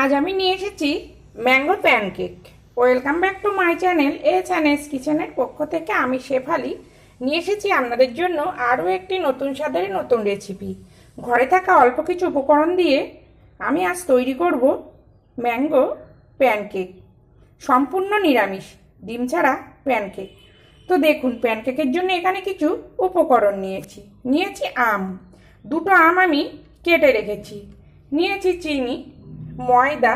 আজ আমি নিয়ে এসেছি mango pancake. Welcome back to my channel A channels কিচেনের পক্ষ থেকে আমি শেফালি নিয়ে এসেছি আপনাদের জন্য আরও একটি নতুন স্বাদের নতুন রেসিপি ঘরে থাকা অল্প কিছু উপকরণ দিয়ে আমি আজ তৈরি করব ম্যাঙ্গো প্যানকেক। সম্পূর্ণ নিরামিষ, ডিম ছাড়া প্যানকেক। তো দেখুন, প্যানকেকের জন্য এখানে কিছু উপকরণ নিয়েছি। নিয়েছি আম। দুটো আম আমি কেটে রেখেছি। নিয়েছি চিনি ময়দা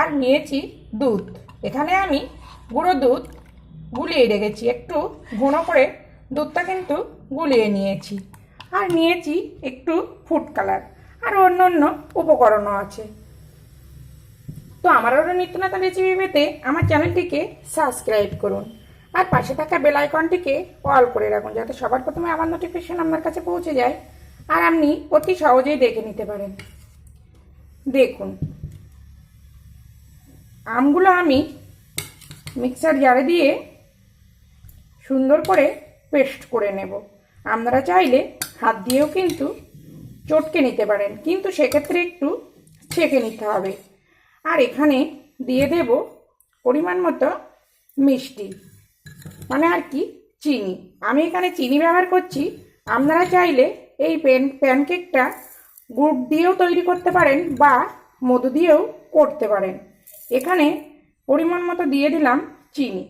আর নিয়েছি দুধ। এখানে আমি গুঁড়ো দুধ গুলিয়ে রেখেছি। একটু ঘন করে দুধটা কিন্তু গুলিয়ে নিয়েছি। আর নিয়েছি একটু ফুড কালার আর অন্য অন্য উপকরণও আছে। তো আমার আরও নিত্য রেসিপি পেতে আমার চ্যানেলটিকে সাবস্ক্রাইব করুন। আর পাশে থাকা বেল আইকনটিকে অল করে রাখুন যাতে সবার প্রথমে আমার নোটিফিকেশন আপনার কাছে পৌঁছে যায়। আর আপনি অতি সহজেই দেখে নিতে পারেন। দেখুন আমগুলো আমি মিক্সার জারে দিয়ে সুন্দর করে পেস্ট করে নেব। আপনারা চাইলে হাত দিয়েও কিন্তু চটকে নিতে পারেন, কিন্তু সেক্ষেত্রে একটু ছেঁকে নিতে হবে। আর এখানে দিয়ে দেব পরিমাণ মতো মিষ্টি মানে আর কি চিনি। আমি এখানে চিনি ব্যবহার করছি, আপনারা চাইলে এই প্যান প্যানকেকটা গুড় দিয়েও তৈরি করতে পারেন বা মধু দিয়েও করতে পারেন। এখানে পরিমাণ মতো দিয়ে দিলাম চিনি।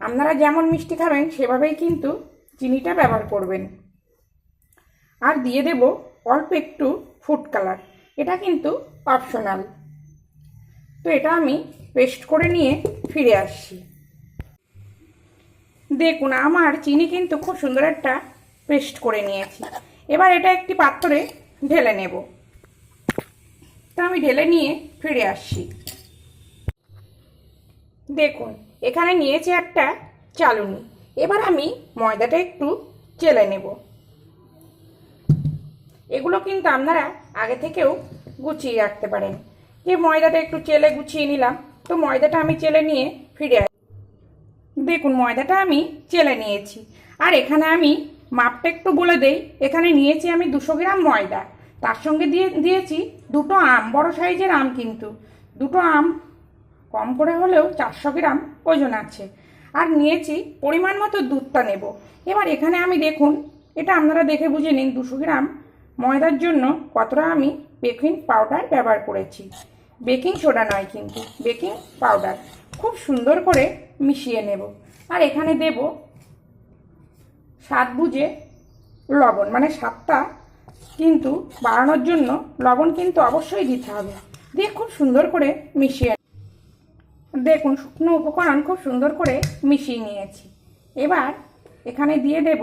আপনারা যেমন মিষ্টি খাবেন, সেভাবেই কিন্তু চিনিটা ব্যবহার করবেন। আর দিয়ে দেব অল্প একটু ফুড কালার। এটা কিন্তু অপশনাল। তো এটা আমি পেস্ট করে নিয়ে ফিরে আসছি। দেখুন, আমার চিনি কিন্তু খুব সুন্দর একটা পেস্ট করে নিয়েছি। এবার এটা একটি পাত্রে ঢেলে নেব। তো আমি ঢেলে নিয়ে ফিরে আসছি। দেখুন, এখানে নিয়েছি একটা চালুনি। এবার আমি ময়দাটা একটু চেলে নেব। এগুলো কিন্তু আপনারা আগে থেকেও গুছিয়ে রাখতে পারেন। যে ময়দাটা একটু চেলে গুছিয়ে নিলাম, তো ময়দাটা আমি চেলে নিয়ে ফিরে দেখুন, ময়দাটা আমি চেলে নিয়েছি। আর এখানে আমি মাপটা একটু বলে দেই, এখানে নিয়েছি আমি দুশো গ্রাম ময়দা। তার সঙ্গে দিয়ে দিয়েছি দুটো আম, বড় সাইজের আম কিন্তু। দুটো আম কম করে হলেও চারশো গ্রাম ওজন আছে। আর নিয়েছি পরিমাণ মতো দুধটা নেব। এবার এখানে আমি দেখুন, এটা আপনারা দেখে বুঝে নিন দুশো গ্রাম ময়দার জন্য কতটা আমি বেকিং পাউডার ব্যবহার করেছি। বেকিং সোডা নয় কিন্তু বেকিং পাউডার খুব সুন্দর করে মিশিয়ে নেব। আর এখানে দেব স্বাদ বুঝে লবণ মানে স্বাদটা কিন্তু বাড়ানোর জন্য লবণ কিন্তু অবশ্যই দিতে হবে। দিয়ে খুব সুন্দর করে মিশিয়ে দেখুন, শুকনো উপকরণ খুব সুন্দর করে মিশিয়ে নিয়েছি। এবার এখানে দিয়ে দেব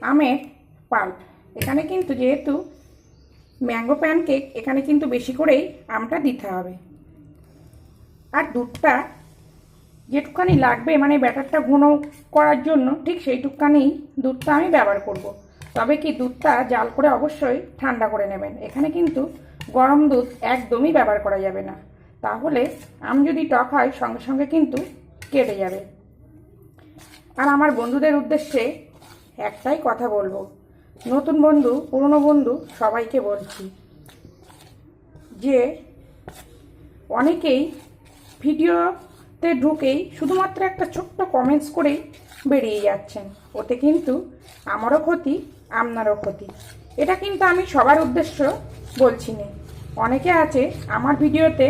আমের পাল্প। এখানে কিন্তু যেহেতু ম্যাঙ্গো প্যানকেক এখানে কিন্তু বেশি করেই আমটা দিতে হবে। আর দুধটা যেটুকানি লাগবে মানে ব্যাটারটা ঘন করার জন্য ঠিক সেইটুকানি দুধটা আমি ব্যবহার করব। তবে কি দুধটা জাল করে অবশ্যই ঠান্ডা করে নেবেন। এখানে কিন্তু গরম দুধ একদমই ব্যবহার করা যাবে না। তাহলে আম যদি টক হয়, সঙ্গে সঙ্গে কিন্তু কেটে যাবে। আর আমার বন্ধুদের উদ্দেশ্যে একটাই কথা বলব। নতুন বন্ধু, পুরনো বন্ধু, সবাইকে বলছি যে, অনেকেই ভিডিওতে ঢুকেই শুধুমাত্র একটা ছোট্ট কমেন্টস করেই বেরিয়ে যাচ্ছেন। ওতে কিন্তু আমারও ক্ষতি, আপনারও ক্ষতি। এটা কিন্তু আমি সবার উদ্দেশ্য বলছি না। অনেকে আছে আমার ভিডিওতে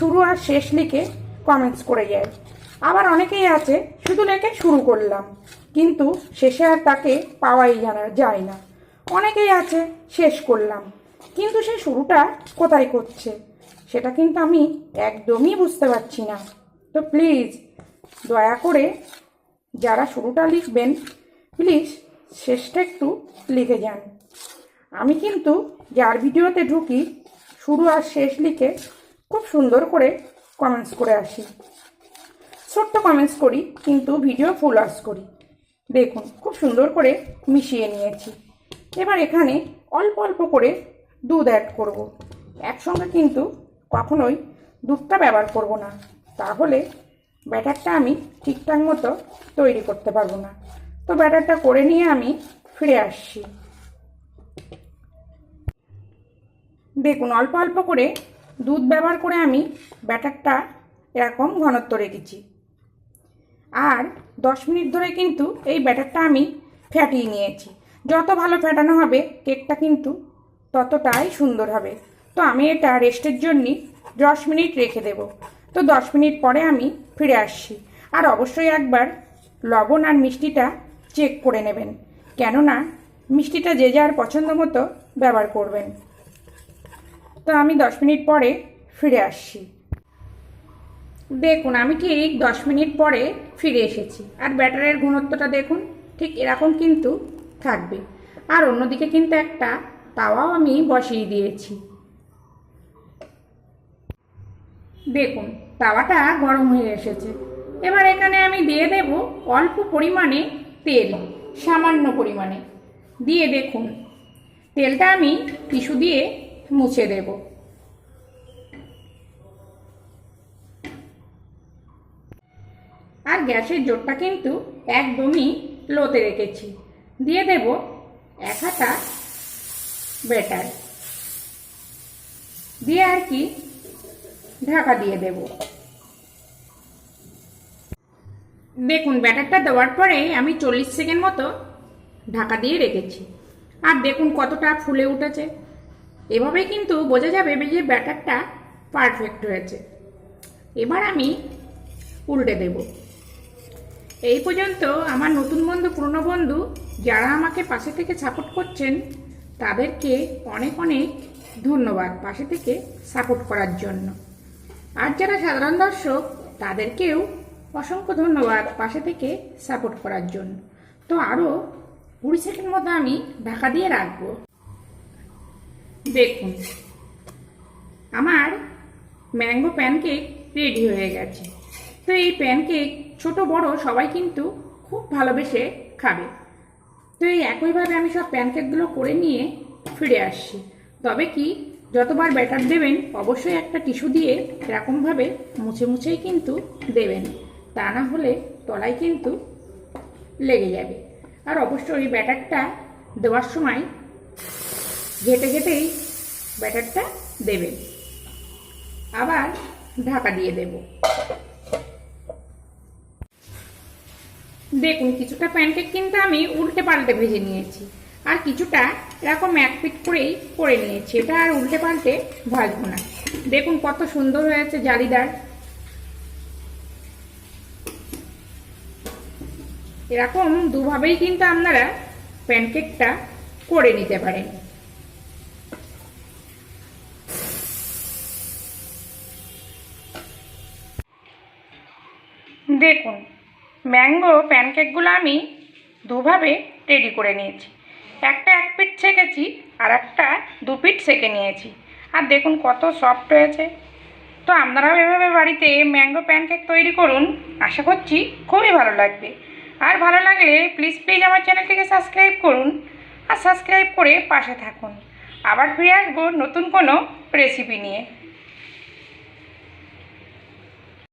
শুরু আর শেষ লিখে কমেন্টস করে যায়। আবার অনেকেই আছে শুধু লেখে শুরু করলাম, কিন্তু শেষে আর তাকে পাওয়াই জানা, যায় না। অনেকেই আছে শেষ করলাম, কিন্তু সে শুরুটা কোথায় করছে সেটা কিন্তু আমি একদমই বুঝতে পারছি না। তো প্লিজ দয়া করে যারা শুরুটা লিখবেন প্লিজ শেষটা একটু লিখে যান। আমি কিন্তু যার ভিডিওতে ঢুকি, শুরু আর শেষ লিখে খুব সুন্দর করে কমেন্টস করে আসি। ছোট্ট কমেন্টস করি, কিন্তু ভিডিও ফুল আস করি। দেখুন, খুব সুন্দর করে মিশিয়ে নিয়েছি। এবার এখানে অল্প অল্প করে দুধ অ্যাড করব। একসঙ্গে কিন্তু কখনোই দুধটা ব্যবহার করব না। তাহলে ব্যাটারটা আমি ঠিকঠাক মতো তৈরি করতে পারব না। তো ব্যাটারটা করে নিয়ে আমি ফিরে আসছি। দেখুন, অল্প অল্প করে দুধ ব্যবহার করে আমি ব্যাটারটা এরকম ঘনত্ব রেখেছি। আর দশ মিনিট ধরে কিন্তু এই ব্যাটারটা আমি ফ্যাটিয়ে নিয়েছি। যত ভালো ফ্যাটানো হবে কেকটা কিন্তু ততটাই সুন্দর হবে। তো আমি এটা রেস্টের জন্য দশ মিনিট রেখে দেব। তো দশ মিনিট পরে আমি ফিরে আসছি। আর অবশ্যই একবার লবণ আর মিষ্টিটা চেক করে নেবেন। কেননা মিষ্টিটা যে যার পছন্দ মতো ব্যবহার করবেন। তো আমি দশ মিনিট পরে ফিরে আসছি। দেখুন, আমি ঠিক দশ মিনিট পরে ফিরে এসেছি। আর ব্যাটারের ঘনত্বটা দেখুন, ঠিক এরকম কিন্তু থাকবে। আর অন্যদিকে কিন্তু একটা তাওয়াও আমি বসিয়ে দিয়েছি। দেখুন, তাওয়াটা গরম হয়ে এসেছে। এবার এখানে আমি দিয়ে দেব অল্প পরিমাণে তেল, সামান্য পরিমাণে। দিয়ে দেখুন, তেলটা আমি টিস্যু দিয়ে মুছে দেবো। আর গ্যাসের জোরটা কিন্তু একদমই লোতে রেখেছি। দিয়ে দেব এক হাতা বেটার। দিয়ে আর কি ঢাকা দিয়ে দেব। দেখুন, ব্যাটারটা দেওয়ার পরে আমি চল্লিশ সেকেন্ড মতো ঢাকা দিয়ে রেখেছি। আর দেখুন কতটা ফুলে উঠেছে। এভাবে কিন্তু বোঝা যাবে যে ব্যাটারটা পারফেক্ট হয়েছে। এবার আমি উল্টে দেবো। এই পর্যন্ত আমার নতুন বন্ধু, পুরনো বন্ধু যারা আমাকে পাশে থেকে সাপোর্ট করছেন, তাদেরকে অনেক অনেক ধন্যবাদ পাশে থেকে সাপোর্ট করার জন্য। আর যারা সাধারণ দর্শক, তাদেরকেও অসংখ্য ধন্যবাদ পাশে থেকে সাপোর্ট করার জন্য। তো আরও কুড়ি সেকেন্ড মতো আমি ঢাকা দিয়ে রাখব। দেখুন। আমার ম্যাঙ্গো প্যানকেক রেডি হয়ে গেছে। তো এই প্যানকেক ছোট, বড় সবাই কিন্তু খুব ভালোবেসে খাবে। তো এই একইভাবে আমি সব প্যানকেকগুলো করে নিয়ে ফিরে আসছি। তবে কি, যতবার ব্যাটার দেবেন, অবশ্যই একটা টিস্যু দিয়ে এরকমভাবে মুছে মুছেই কিন্তু দেবেন। তা না হলে তলায় কিন্তু লেগে যাবে। আর অবশ্যই ব্যাটারটা দেওয়ার সময় ঘেটে ঘেটেই ব্যাটারটা দেবেন আবার ঢাকা দিয়ে দেবো। দেখুন, কিছুটা প্যানকেক কিন্তু আমি উল্টে পাল্টে ভেজে নিয়েছি। আর কিছুটা এরকম এক পিট করেই করে নিয়েছি। এটা আর উল্টে পাল্টে ভাজবো না। দেখুন কত সুন্দর হয়েছে জালিদার। এরকম দুভাবেই কিন্তু আপনারা প্যানকেকটা করে নিতে পারেন। দেখুন, ম্যাঙ্গো প্যানকেকগুলো আমি দুভাবে রেডি করে নিয়েছি। একটা এক পিঠ সেকেছি আর একটা দু পিঠ সেকে নিয়েছি। আর দেখুন কত সফট হয়েছে। তো আপনারাও এভাবে বাড়িতে ম্যাঙ্গো প্যানকেক তৈরি করুন। আশা করছি খুবই ভালো লাগবে। আর ভালো লাগলে প্লিজ প্লিজ আমার চ্যানেলটিকে সাবস্ক্রাইব করুন আর সাবস্ক্রাইব করে পাশে থাকুন। আবার ফিরে আসব নতুন কোনো রেসিপি নিয়ে।